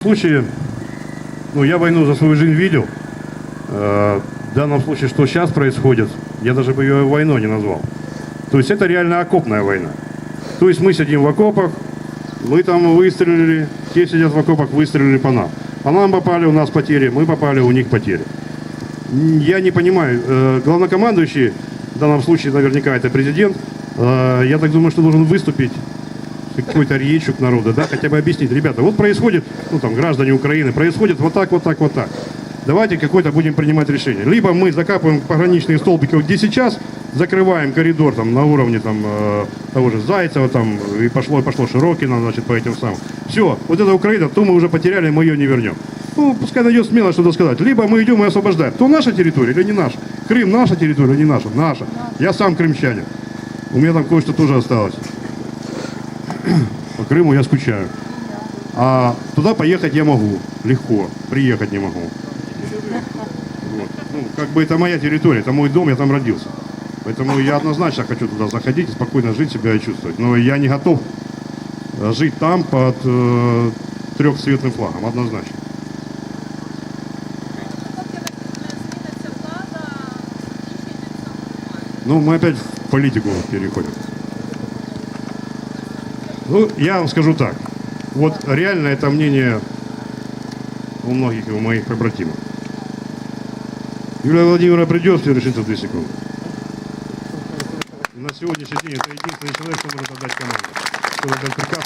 В случае, ну, я войну за свою жизнь видел. Э, В данном случае, что сейчас происходит, я даже бы ее войной не назвал. То есть это реально окопная война. То есть мы сидим в окопах, мы там выстрелили, те сидят в окопах, выстрелили по нам. По нам попали, у нас потери, мы попали, у них потери. Я не понимаю, э, главнокомандующий, в данном случае наверняка это президент, э, я так думаю, что должен выступить какой-то речью к народу, да, хотя бы объяснить, ребята, вот происходит, ну там, граждане Украины, происходит вот так, вот так, вот так. Давайте какое-то будем принимать решение. Либо мы закапываем пограничные столбики вот где сейчас, закрываем коридор там на уровне там э, того же Зайцева там и пошло пошло Широкино, значит, по этим самым. Все, вот эта Украина, то мы уже потеряли, мы ее не вернем. Ну, пускай найдет смело что-то сказать. Либо мы идем и освобождаем. То наша территория или не наша? Крым наша территория или не наша? Наша. Я сам крымчанин. У меня там кое-что тоже осталось. По Крыму я скучаю. А туда поехать я могу. Легко. Приехать не могу. Вот. Ну, как бы это моя территория, это мой дом, я там родился. Поэтому я однозначно хочу туда заходить и спокойно жить себя и чувствовать. Но я не готов э, жить там под э, трехцветным флагом, однозначно. Ну, мы опять в политику переходим. Ну, я вам скажу так. Вот реально это мнение у многих у моих побратимов. Юлия Владимировна придет, все решится в 2 секунды. На сегодняшний день это единственный человек, кто может отдать команду, кто отдать приказ.